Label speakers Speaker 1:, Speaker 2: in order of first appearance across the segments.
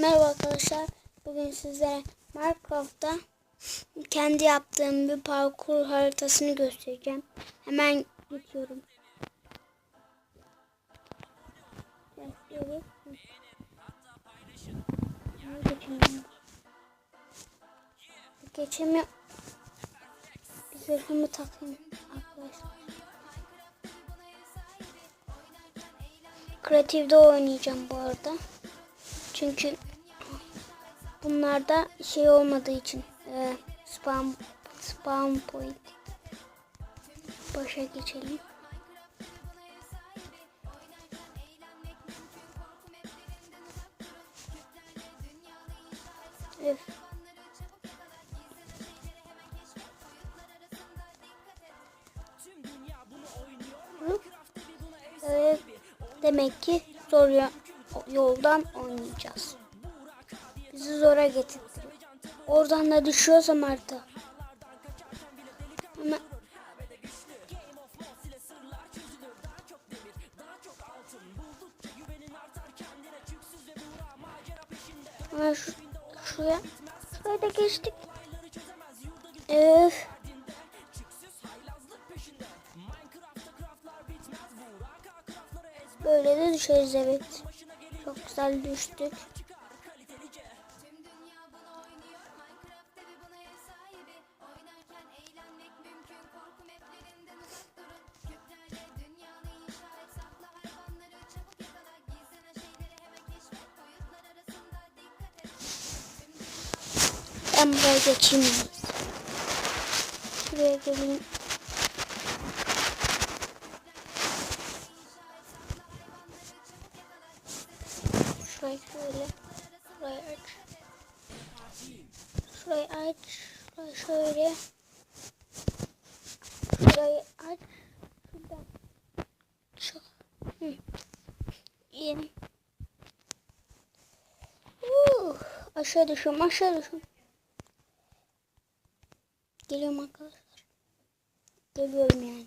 Speaker 1: Merhaba arkadaşlar. Bugün sizlere Minecraft'ta kendi yaptığım bir parkur haritasını göstereceğim. Hemen geçemiyorum. Geçemiyorum. Bir zırhımı takayım arkadaşlar. Kreatif'de oynayacağım bu arada. Çünkü bunlarda şey olmadığı için e, spam spam point başa geçelim. Öf. Evet. Demek ki zor yo- yoldan oynayacağız. Bizi zora getirtiyor. Oradan da düşüyorsam artık. Ama Ama şu, şuraya, şuraya da geçtik. Öf. Böyle de düşeriz evet. Çok güzel düştük. Ben buraya geçeyim. Şuraya geleyim. Şurayı şöyle. Şurayı aç. Şurayı aç. Şurayı şöyle. Şurayı aç. Şuradan. Çık. Hı. İn. Uh, aşağı düşüyorum aşağı düşüyorum. Geliyorum arkadaşlar. Geliyorum yani.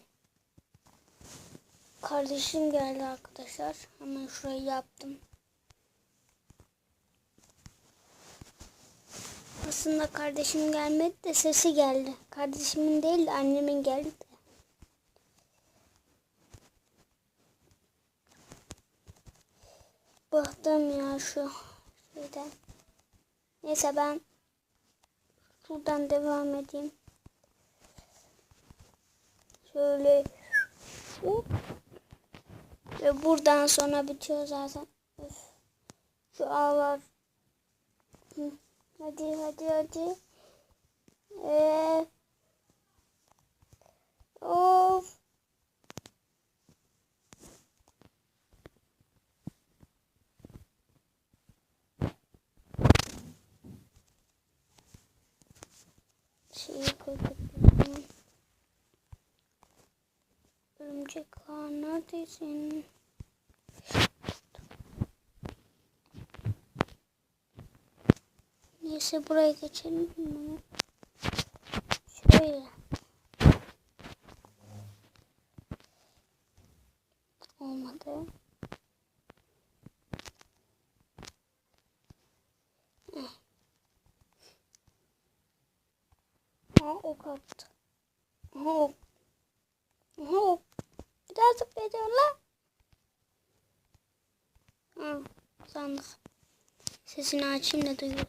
Speaker 1: Kardeşim geldi arkadaşlar. Hemen şurayı yaptım. Aslında kardeşim gelmedi de sesi geldi. Kardeşimin değil de annemin geldi. Bıktım ya şu şeyden. Neyse ben şuradan devam edeyim. Şöyle ve buradan sonra bitiyor zaten. Öf. Şu ağlar. Hadi hadi hadi. Ee, of. Şeyi koyduk. Örümcek ağ neredesin? Neyse buraya geçelim. Şöyle. Olmadı. Aa ok attı. Zıplayacağım lan. Ha, sandık. Sesini açayım da duyuyor.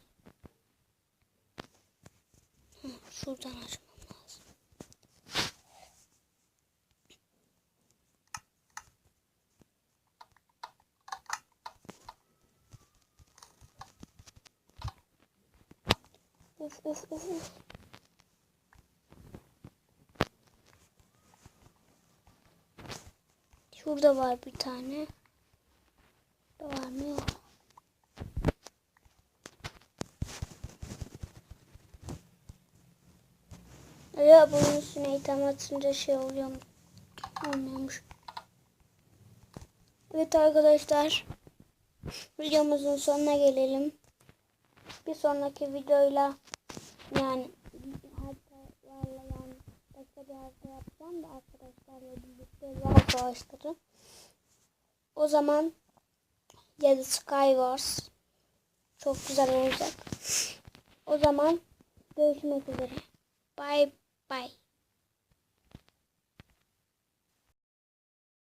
Speaker 1: Hı, Şuradan açmam lazım. Of of of. Şurada var bir tane. Burada var mı yok. Ya bunun üstüne item atınca şey oluyor mu? Olmuyormuş. Evet arkadaşlar. Videomuzun sonuna gelelim. Bir sonraki videoyla yani haritalarla yani başka bir harita yapacağım da arkadaşlarla birlikte yol savaşları. O zaman ya da Skywars Çok güzel olacak. O zaman görüşmek üzere. Bay bay.